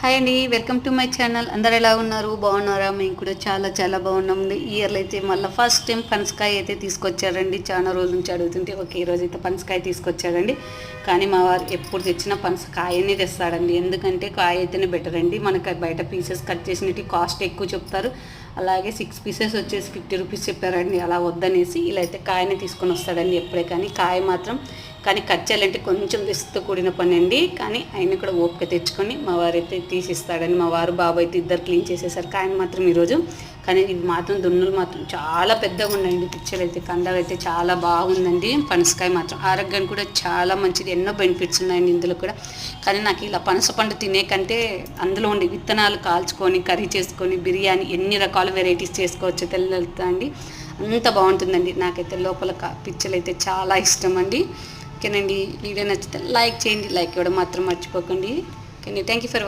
Hi అండి welcome to my channel అందరు ఎలా ఉన్నారు? బాగున్నారా? మేము కూడా చాలా చాలా బాగున్నాం. ఈ ఇయర్లో అయితే మళ్ళీ ఫస్ట్ టైం పనసకాయ అయితే తీసుకొచ్చారండి. చాలా రోజుల నుంచి అడుగుతుంటే ఓకే ఈరోజు అయితే పనసకాయ తీసుకొచ్చారండి. కానీ మా వారు ఎప్పుడు తెచ్చినా పనసకాయనే తెస్తాడండి ఎందుకంటే కాయ అయితేనే బెటర్ అండి. మనకి బయట పీసెస్ కట్ చేసినట్టు కాస్ట్ ఎక్కువ చెప్తారు. అలాగే సిక్స్ పీసెస్ వచ్చేసి ఫిఫ్టీ రూపీస్ చెప్పారండి అలా వద్దనేసి ఇలా అయితే కాయని తీసుకొని వస్తాడండి ఎప్పుడే కానీ. కాయ మాత్రం కానీ కట్ చేయాలంటే కొంచెం రిస్క్తో కూడిన పని అండి కానీ ఆయన కూడా ఓపిక తెచ్చుకొని మా వారైతే తీసిస్తాడని మా వారు బాబు అయితే ఇద్దరు క్లీన్ చేసేసారు కాయని మాత్రం ఈరోజు. కానీ ఇవి మాత్రం దున్నులు మాత్రం చాలా పెద్దగా ఉన్నాయండి. పిక్చర్ అయితే కందాలు అయితే చాలా బాగుందండి. పనసకాయ మాత్రం ఆరోగ్యానికి కూడా చాలా మంచిది. ఎన్నో బెనిఫిట్స్ ఉన్నాయండి ఇందులో కూడా. కానీ నాకు ఇలా పనస పండు తినే కంటే అందులో ఉండే విత్తనాలు కాల్చుకొని కర్రీ చేసుకొని బిర్యానీ ఎన్ని రకాల వెరైటీస్ చేసుకోవచ్చు తెల్లతా అండి. అంత బాగుంటుందండి. నాకైతే లోపల పిక్చర్లు అయితే చాలా ఇష్టం అండి ఓకేనండి. వీడియో నచ్చితే లైక్ చేయండి. లైక్ ఇవ్వడం మాత్రం మర్చిపోకండి. Okay thank you for